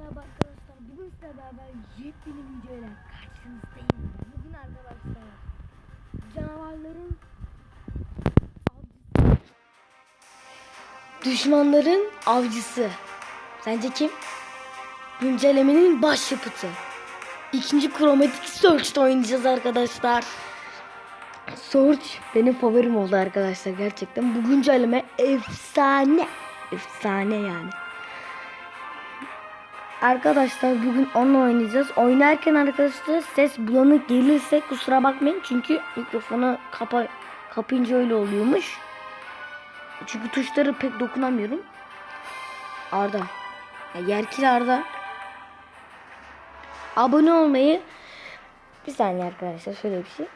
merhaba arkadaşlar. Bugün sizlerle beraber yepyeni videoyla karşınızdayım. Bugün arkadaşlar canavarların avcısı. Düşmanların avcısı. Sence kim? Güncellemenin başyapıtı. İkinci kromatik Search'ta oynayacağız arkadaşlar. Search benim favorim oldu arkadaşlar gerçekten. Bu güncelleme efsane. Efsane yani. Arkadaşlar bugün onunla oynayacağız. Oynarken arkadaşlar ses bulanık gelirse kusura bakmayın. Çünkü mikrofonu kapa kapayınca öyle oluyormuş. Çünkü tuşları pek dokunamıyorum. Arda. Ya Yerkil Arda. Abone olmayı bir saniye arkadaşlar şöyle bir şey.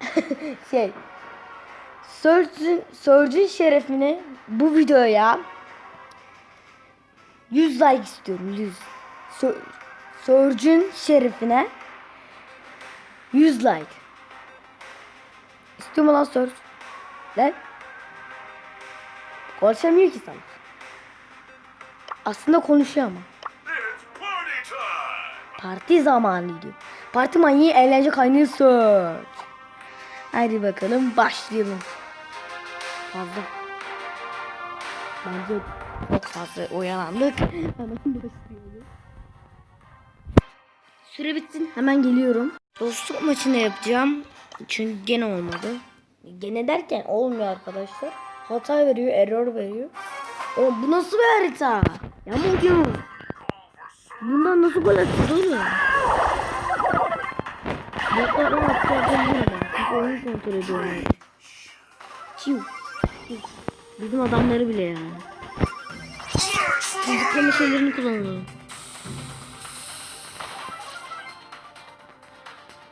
şey Surge'ün Surge'ün şerefine bu videoya 100 like istiyorum 100. Sur- Surge'ün şerefine 100 like. İstiyor mu lan Surge? Lan? Konuşamıyor ki sana. Aslında konuşuyor ama. Parti zamanı diyor. Parti manyağı eğlence kaynağı Surge. Hadi bakalım başlayalım. Fazla. Bence çok fazla oyalandık. Hemen başlayalım. Süre bitsin. Hemen geliyorum. Dostluk maçını yapacağım. Çünkü gene olmadı. Gene derken olmuyor arkadaşlar. Hata veriyor, error veriyor. O bu nasıl bir harita? Yamuk yamuk. Bundan nasıl gol atacağız oğlum? Botlara atacağım burada. Çünkü oyunu kontrol ediyorum. Çiu. Bizim adamları bile ya. Zıplama şeylerini kullanalım.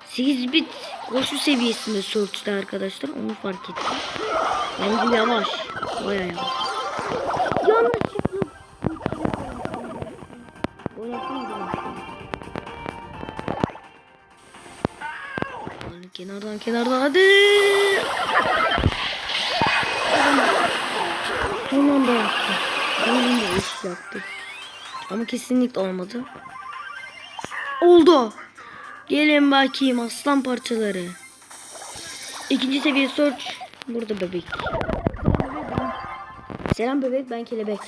8 bit koşu seviyesinde Search'ta arkadaşlar. Onu fark ettim. Bence yavaş. Baya yavaş. Yanlışlıkla. Yapamadım. Hadi kenardan kenardan hadi. Anda iş yaptı. Ama kesinlikle olmadı. Oldu. Gelin bakayım aslan parçaları. İkinci seviye search. Burada bebek. Selam bebek ben kelebek.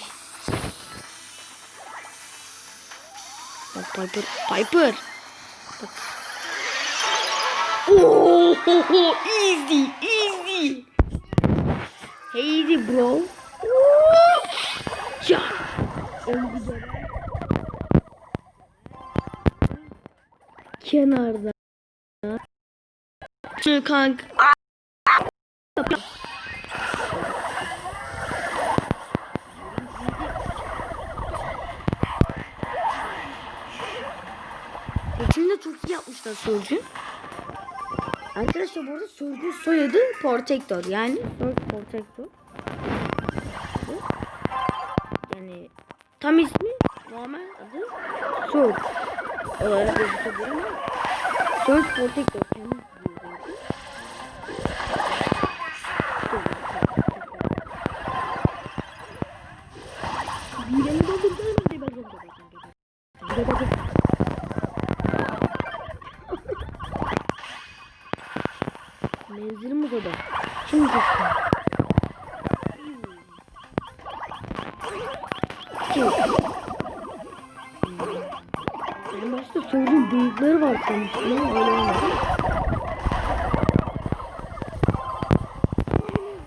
Bak Piper. Piper. Bak. Oh, easy, easy. Easy bro. Ya. Kenarda. Şu kank. Seçimi de çok iyi yapmışlar Surge'ün. Arkadaşlar burada Surge'ün soyadı Protector. Yani Surge Protector. Bu. Yani tam ismi normal adı Surge. Olarak gözüküyor ama. Birimi doldurdum. Bir ben doldurdum. Bir de ben Menzilim uzadı. Şimdi düştüm. Kim? Ben başta sorduğum büyükleri var sanmıştım öyle olmadı.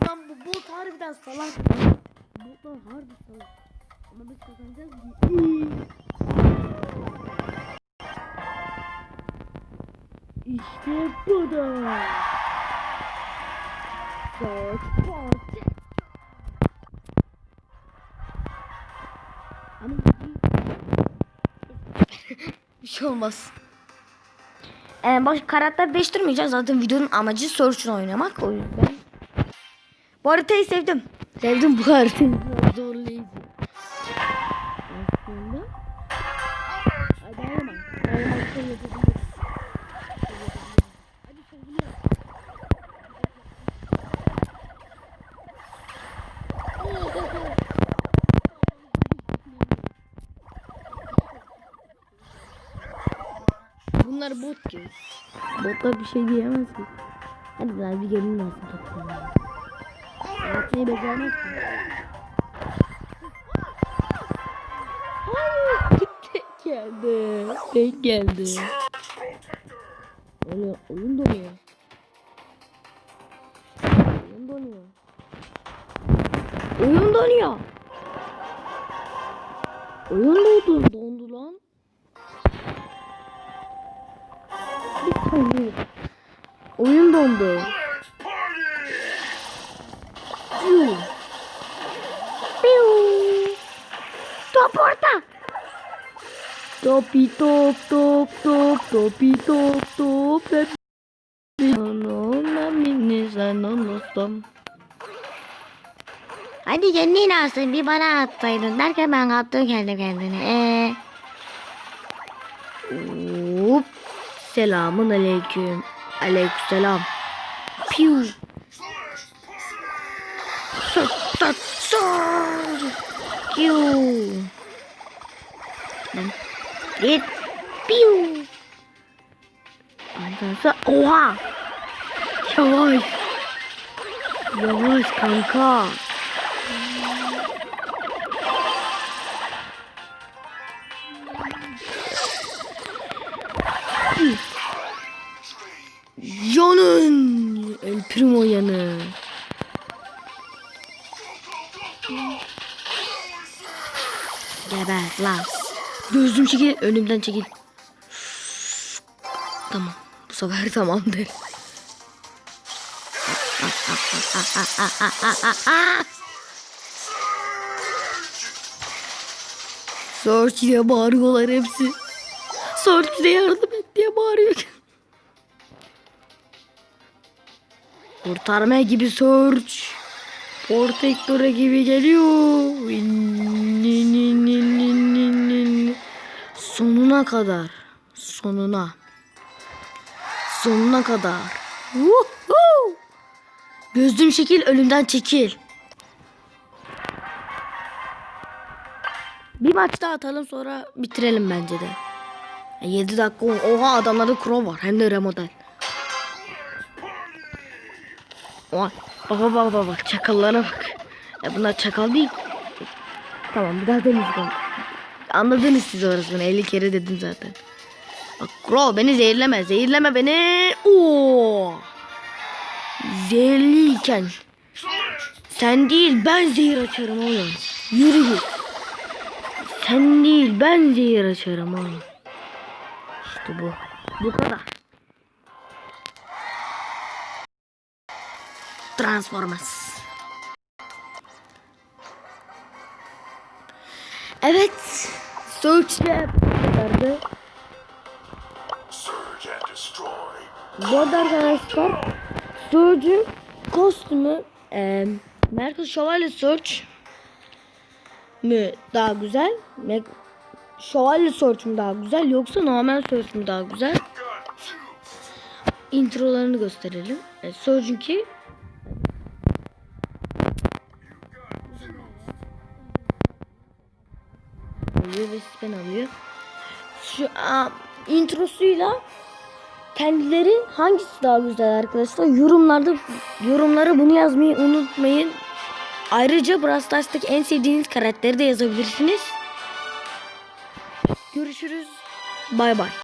Lan bu bot harbiden salak. Botlar harbi salak. Ama biz kazanacağız. İşte bu da. Dört şey olmaz. Ee, baş karakter değiştirmeyeceğiz. Zaten videonun amacı Search'un oynamak. O yüzden. Bu haritayı sevdim. Sevdim bu haritayı. Zorlayıcı. Aslında. Hadi ayama. Ayama şey yapabiliriz. Hadi sevgili. Bunlar bot ki. Botlar bir şey diyemez ki. Hadi lan bir gelin olsun toplayalım. Yapmayı beceremez ki. Hayır. Tek geldi. Tek geldi. Öyle oyun donuyor. Oyun donuyor. Oyun donuyor. Oyun dondu, dondu lan. Saniye. Oyun dondu. Piu. Piu. Top orta. Topi top top top topi top top. Hadi kendin alsın bir bana atsaydın derken ben attım kendi kendine. Ee. Selamun aleyküm. Aleykümselam. Piu. Sır sır sır. Piu. Git. Piu. Ondan sonra oha. Yavaş. Yavaş kanka. El Primo yanı. Geber lan. Gözüm çekil. Önümden çekil. Tamam. Bu sefer tamamdır. Search diye bağırıyorlar hepsi. Search bize yardım et diye bağırıyor. Kurtarma gibi Search. Protector'a gibi geliyor. Sonuna kadar. Sonuna. Sonuna kadar. Woohoo! Gözüm şekil ölümden çekil. Bir maç daha atalım sonra bitirelim bence de. 7 dakika Oha adamlarda crow var hem de remodel. Oha. Baba baba baba çakallara bak. Ya bunlar çakal değil. Tamam bir daha deneyeceğim. Anladınız siz orasını 50 kere dedim zaten. Bak crow beni zehirleme zehirleme beni. Oo. Zehirliyken sen değil ben zehir açarım oğlum. Yürü git. Sen değil ben zehir açarım oğlum. İşte bu. Bu kadar. Transformers. Evet. Search'le kadardı. Bu arada arkadaşlar Surge'ün kostümü e, Merkez Şövalye Surge mü daha güzel? Mek Şövalye Surge mü daha güzel yoksa normal Surge mü daha güzel? Introlarını gösterelim. E, Surge'ünki ve spen alıyor. Şu a, introsuyla kendileri hangisi daha güzel arkadaşlar? Yorumlarda yorumlara bunu yazmayı unutmayın. Ayrıca Brawl en sevdiğiniz karakteri de yazabilirsiniz. Görüşürüz. Bay bay.